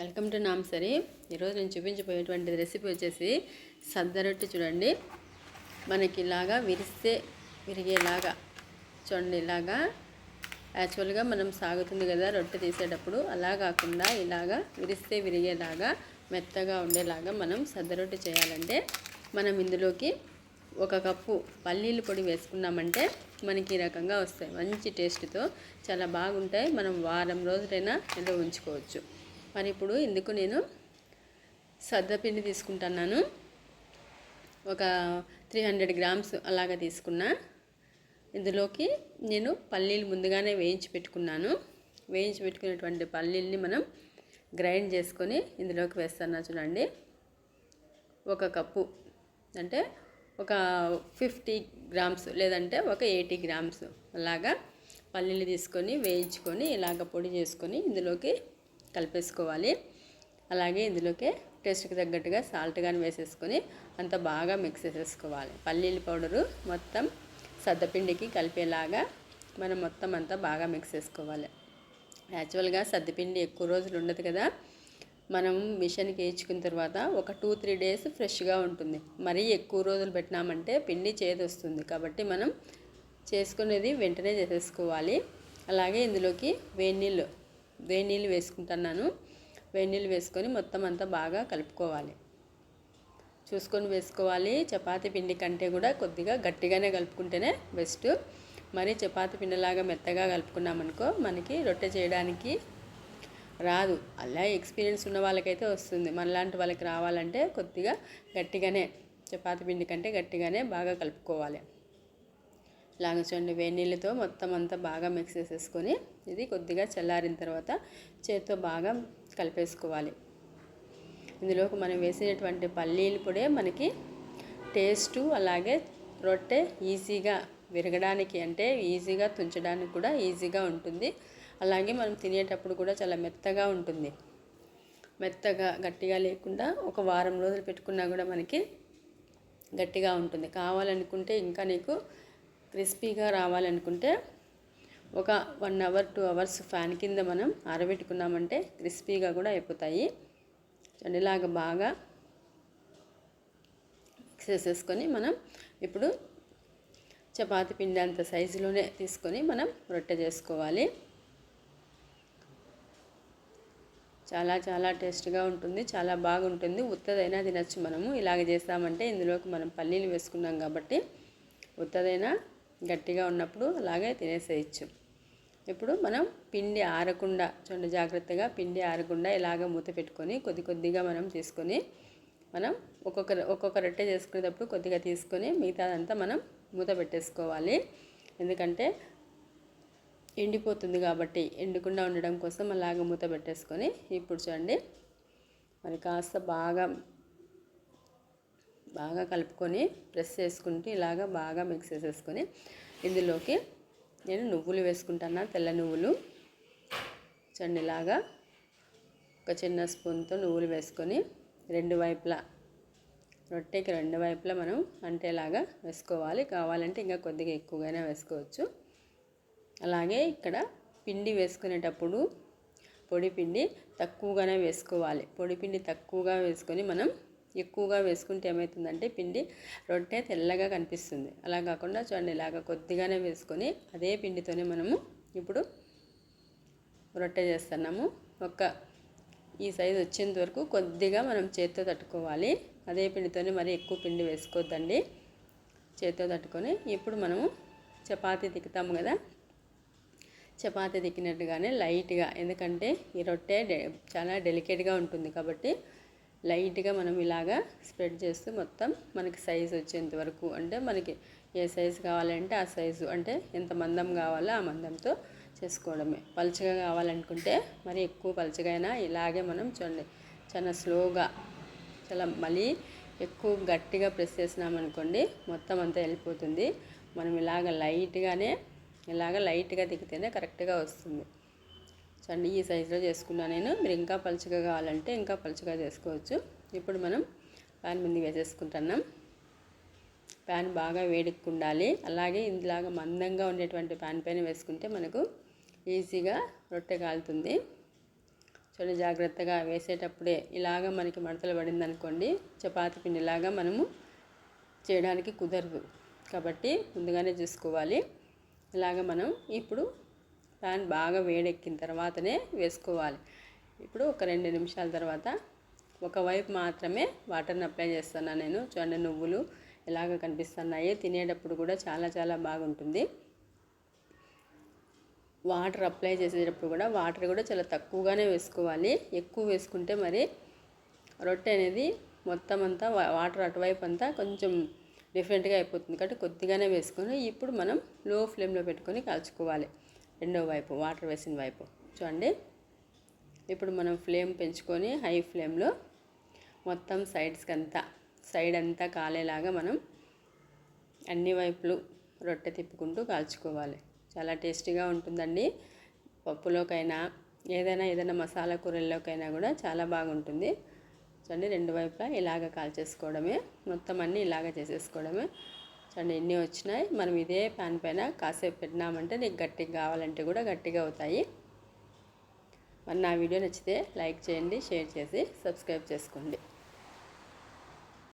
Welcome to నామ్సరి ఈరోజు నేను చూపించబోయేటువంటి recipe వచ్చేసి సద్ద రొట్టె చూడండి. మనకి ఇలాగా విరిస్తే విరిగేలాగా చూడండి ఇలాగా యాక్చువల్గా మనం సాగుతుంది కదా రొట్టె తీసేటప్పుడు. అలా కాకుండా ఇలాగా విరిస్తే విరిగేలాగా మెత్తగా ఉండేలాగా మనం సద్ద రొట్టె చేయాలంటే మనం ఇందులోకి ఒక కప్పు పల్లీలు పొడి వేసుకున్నామంటే మనకి ఈ రకంగా వస్తాయి. మంచి టేస్ట్తో చాలా బాగుంటాయి. మనం వారం రోజులైనా నిల్వ ఉంచుకోవచ్చు. మరి ఇప్పుడు ఇందుకు నేను సద్దపిండి తీసుకుంటున్నాను. ఒక త్రీ హండ్రెడ్ గ్రామ్స్ అలాగా తీసుకున్నా. ఇందులోకి నేను పల్లీలు ముందుగానే వేయించి పెట్టుకున్నాను. వేయించి పెట్టుకునేటువంటి పల్లీల్ని మనం గ్రైండ్ చేసుకొని ఇందులోకి వేస్తున్నా చూడండి. ఒక కప్పు అంటే ఒక ఫిఫ్టీ గ్రామ్స్ లేదంటే ఒక ఎయిటీ గ్రామ్స్ అలాగా పల్లీలు తీసుకొని వేయించుకొని ఇలాగ పొడి చేసుకొని ఇందులోకి కలిపేసుకోవాలి. అలాగే ఇందులోకి టేస్ట్కి తగ్గట్టుగా సాల్ట్ కానీ వేసేసుకొని అంత బాగా మిక్స్ చేసేసుకోవాలి. పల్లీల పౌడరు మొత్తం సద్దపిండికి కలిపేలాగా మనం మొత్తం అంతా బాగా మిక్స్ చేసుకోవాలి. యాక్చువల్గా సద్దపిండి ఎక్కువ రోజులు ఉండదు కదా. మనం మిషన్కి వేయించుకున్న తర్వాత ఒక టూ త్రీ డేస్ ఫ్రెష్గా ఉంటుంది. మరీ ఎక్కువ రోజులు పెట్టినామంటే పిండి చేదు వస్తుంది. కాబట్టి మనం చేసుకునేది వెంటనే చేసేసుకోవాలి. అలాగే ఇందులోకి వేడి నీళ్ళు వేడి నీళ్ళు వేసుకుంటున్నాను. వేడి నీళ్ళు వేసుకొని మొత్తం అంతా బాగా కలుపుకోవాలి. చూసుకొని వేసుకోవాలి. చపాతీ పిండి కంటే కూడా కొద్దిగా గట్టిగానే కలుపుకుంటేనే బెస్ట్ మరి చపాతీ పిండిలాగా మెత్తగా కలుపుకున్నామనుకో మనకి రొట్టె చేయడానికి రాదు. అలా ఎక్స్పీరియన్స్ ఉన్న వాళ్ళకైతే వస్తుంది. మనలాంటి వాళ్ళకి రావాలంటే కొద్దిగా గట్టిగానే చపాతి పిండి కంటే గట్టిగానే బాగా కలుపుకోవాలి. ఇలాగ చూడండి మొత్తం అంతా బాగా మిక్స్ చేసేసుకొని ఇది కొద్దిగా చల్లారిన తర్వాత చేతితో బాగా కలిపేసుకోవాలి. ఇందులోకి మనం వేసినటువంటి పల్లీలు పొడే మనకి టేస్టు అలాగే రొట్టె ఈజీగా విరగడానికి అంటే ఈజీగా తుంచడానికి కూడా ఈజీగా ఉంటుంది. అలాగే మనం తినేటప్పుడు కూడా చాలా మెత్తగా ఉంటుంది. మెత్తగా గట్టిగా లేకుండా ఒక వారం రోజులు పెట్టుకున్నా కూడా మనకి గట్టిగా ఉంటుంది. కావాలనుకుంటే ఇంకా నీకు క్రిస్పీగా రావాలనుకుంటే ఒక one hour two hours fan కింద మనం ఆరబెట్టుకున్నామంటే క్రిస్పీగా కూడా అయిపోతాయి. ఇలాగ బాగా మిక్స్ చేసేసుకొని మనం ఇప్పుడు చపాతి పిండి అంత సైజులోనే తీసుకొని మనం రొట్టె చేసుకోవాలి. చాలా చాలా టేస్ట్గా ఉంటుంది చాలా బాగుంటుంది. ఉత్తదైనా తినచ్చు మనము. ఇలాగ చేస్తామంటే ఇందులోకి మనం పల్లీలు వేసుకున్నాం కాబట్టి ఉత్తదైనా గట్టిగా ఉన్నప్పుడు అలాగే తినేసేయచ్చు. ఇప్పుడు మనం పిండి ఆరకుండా చూడండి జాగ్రత్తగా పిండి ఆరకుండా ఇలాగ మూత పెట్టుకొని కొద్ది కొద్దిగా మనం తీసుకొని మనం ఒక్కొక్క ఒక్కొక్క రొట్టె చేసుకునేటప్పుడు కొద్దిగా తీసుకొని మిగతాదంతా మనం మూత పెట్టేసుకోవాలి. ఎందుకంటే ఎండిపోతుంది కాబట్టి ఎండకుండా ఉండడం కోసం అలాగ మూత పెట్టేసుకొని ఇప్పుడు చూడండి మరి కాస్త బాగా బాగా కలుపుకొని ప్రెస్ చేసుకుంటూ ఇలాగ బాగా మిక్స్ చేసేసుకొని ఇందులోకి నేను నువ్వులు వేసుకుంటాను తెల్ల నువ్వులు. చూడండి ఇలాగా ఒక చిన్న స్పూన్తో నువ్వులు వేసుకొని రెండు వైపులా రొట్టెకి రెండు వైపులా మనం అంటేలాగా వేసుకోవాలి. కావాలంటే ఇంకా కొద్దిగా ఎక్కువగానే వేసుకోవచ్చు. అలాగే ఇక్కడ పిండి వేసుకునేటప్పుడు పొడి పిండి తక్కువగానే వేసుకోవాలి. పొడి పిండి తక్కువగా వేసుకొని మనం ఎక్కువగా వేసుకుంటే ఏమవుతుందంటే పిండి రొట్టె తెల్లగా కనిపిస్తుంది. అలా కాకుండా చూడండి ఇలాగ కొద్దిగానే వేసుకొని అదే పిండితోనే మనము ఇప్పుడు రొట్టె చేస్తున్నాము. ఒక ఈ సైజు వచ్చేంత వరకు కొద్దిగా మనం చేత్తో తట్టుకోవాలి. అదే పిండితోనే మరి ఎక్కువ పిండి వేసుకోవద్దండి. చేత్తో తట్టుకొని ఇప్పుడు మనము చపాతీ తిక్కుతాము కదా. చపాతీ తిక్కినట్టుగానే లైట్గా ఎందుకంటే ఈ రొట్టె చాలా డెలికేట్గా ఉంటుంది కాబట్టి లైట్గా మనం ఇలాగా స్ప్రెడ్ చేస్తూ మొత్తం మనకి సైజు వచ్చేంత వరకు అంటే మనకి ఏ సైజు కావాలంటే ఆ సైజు అంటే ఎంత మందం కావాలో ఆ మందంతో చేసుకోవడమే. పలుచగా కావాలనుకుంటే మరి ఎక్కువ పలుచగా అయినా ఇలాగే మనం చూడండి చాలా స్లోగా చాలా మళ్ళీ ఎక్కువ గట్టిగా ప్రెస్ చేసినామనుకోండి మొత్తం అంతా వెళ్ళిపోతుంది. మనం ఇలాగ లైట్గానే ఇలాగ లైట్గా దిగితేనే కరెక్ట్గా వస్తుంది. చండి ఈ సైజులో చేసుకున్నా నేను. మీరు ఇంకా పలుచగా కావాలంటే ఇంకా పలుచగా చేసుకోవచ్చు. ఇప్పుడు మనం ప్యాన్ ముందు వేసేసుకుంటున్నాం. ప్యాన్ బాగా వేడికి ఉండాలి అలాగే ఇందులాగా మందంగా ఉండేటువంటి ప్యాన్ పైన వేసుకుంటే మనకు ఈజీగా రొట్టె కాలుతుంది. చూడండి జాగ్రత్తగా వేసేటప్పుడే ఇలాగ మనకి మడతలు పడింది అనుకోండి చపాతి పిండిలాగా మనము చేయడానికి కుదరదు. కాబట్టి ముందుగానే చూసుకోవాలి. ఇలాగ మనం ఇప్పుడు ప్యాన్ బాగా వేడెక్కిన తర్వాతనే వేసుకోవాలి. ఇప్పుడు ఒక రెండు నిమిషాల తర్వాత ఒకవైపు మాత్రమే వాటర్ని అప్లై చేస్తున్నాను నేను. చూడండి నువ్వులు ఎలాగ కనిపిస్తున్నాయి తినేటప్పుడు కూడా చాలా చాలా బాగుంటుంది. వాటర్ అప్లై చేసేటప్పుడు కూడా వాటర్ కూడా చాలా తక్కువగానే వేసుకోవాలి. ఎక్కువ వేసుకుంటే మరి రొట్టె అనేది మొత్తం అంతా వాటర్ అటువైపు అంతా కొంచెం డిఫరెంట్గా అయిపోతుంది. కాబట్టి కొద్దిగానే వేసుకొని ఇప్పుడు మనం లో ఫ్లేమ్లో పెట్టుకొని కాల్చుకోవాలి. రెండో వైపు వాటర్ వేసిన వైపు. చూడండి. ఇప్పుడు మనం ఫ్లేమ్ పెంచుకొని హై ఫ్లేమ్లో మొత్తం సైడ్స్కి అంతా సైడ్ అంతా కాలేలాగా మనం అన్ని వైపులు రొట్టె తిప్పుకుంటూ కాల్చుకోవాలి. చాలా టేస్టీగా ఉంటుందండి. పప్పులోకైనా ఏదైనా ఏదైనా మసాలా కూరల్లోకైనా కూడా చాలా బాగుంటుంది. చూడండి రెండు వైపులా ఇలాగ కాల్చేసుకోవడమే. మొత్తం అన్నీ ఇలాగ చేసేసుకోవడమే. చూడండి ఎన్ని వచ్చినాయి? మనం ఇదే ప్యాన్ పైన కాసేపు పెట్టినామంటే నీకు గట్టిగా కావాలంటే కూడా గట్టిగా అవుతాయి. మరి నా వీడియో నచ్చితే లైక్ చేయండి షేర్ చేసి సబ్స్క్రైబ్ చేసుకోండి.